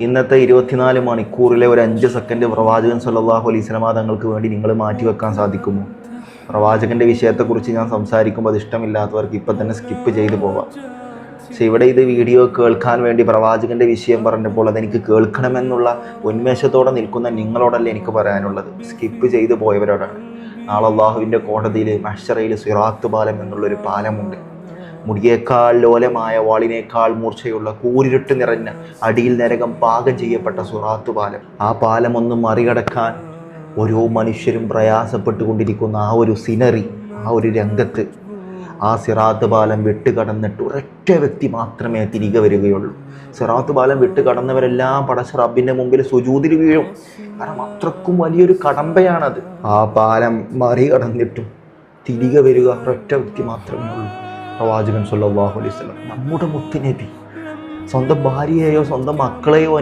ഇന്നത്തെ ഇരുപത്തിനാല് മണിക്കൂറിലെ ഒരു അഞ്ച് സെക്കൻഡ് പ്രവാചകൻ സല്ലാഹു അലൈഹി സ്വലമ തങ്ങൾക്ക് വേണ്ടി നിങ്ങൾ മാറ്റിവെക്കാൻ സാധിക്കുമോ? പ്രവാചകന്റെ വിഷയത്തെക്കുറിച്ച് ഞാൻ സംസാരിക്കുമ്പോൾ അത് ഇഷ്ടമില്ലാത്തവർക്ക് ഇപ്പം തന്നെ സ്കിപ്പ് ചെയ്തു പോവാം. പക്ഷെ ഇവിടെ ഇത് വീഡിയോ കേൾക്കാൻ വേണ്ടി പ്രവാചകന്റെ വിഷയം പറഞ്ഞപ്പോൾ അതെനിക്ക് കേൾക്കണമെന്നുള്ള ഉന്മേഷത്തോടെ നിൽക്കുന്ന നിങ്ങളോടല്ല എനിക്ക് പറയാനുള്ളത്. സ്കിപ്പ് ചെയ്തു പോയവരോടാണ്. നാളെ അള്ളാഹുവിന്റെ കോടതിയിൽ മഷറയിൽ സിറാത്ത് പാലം എന്നുള്ളൊരു പാലമുണ്ട്. മുടിയേക്കാൾ ലോലമായ വാളിനേക്കാൾ മൂർച്ചയുള്ള കൂരിരുട്ട് നിറഞ്ഞ അടിയിൽ നരകം പാകം ചെയ്യപ്പെട്ട സുറാത്തു പാലം. ആ പാലം ഒന്ന് മറികടക്കാൻ ഓരോ മനുഷ്യരും പ്രയാസപ്പെട്ടുകൊണ്ടിരിക്കുന്ന ആ ഒരു സിനറി ആ ഒരു രംഗത്ത് ആ സിറാത്ത് പാലം വിട്ടുകടന്നിട്ട് ഒരൊറ്റ വ്യക്തി മാത്രമേ തിരികെ വരികയുള്ളൂ. സിറാത്ത് പാലം വിട്ടുകടന്നവരെല്ലാം പടച്ച റബ്ബിന്റെ മുമ്പിൽ സുജൂതിൽ വീഴും. കാരണം അത്രക്കും വലിയൊരു കടമ്പയാണത്. ആ പാലം മറികടന്നിട്ടും തിരികെ വരിക ഒരൊറ്റ വ്യക്തി മാത്രമേ ഉള്ളൂ. പ്രവാചകൻ സല്ലല്ലാഹു അലൈഹി വസല്ലം. നമ്മുടെ മുത്തുനബി സ്വന്തം ഭാര്യയെയോ സ്വന്തം മക്കളെയോ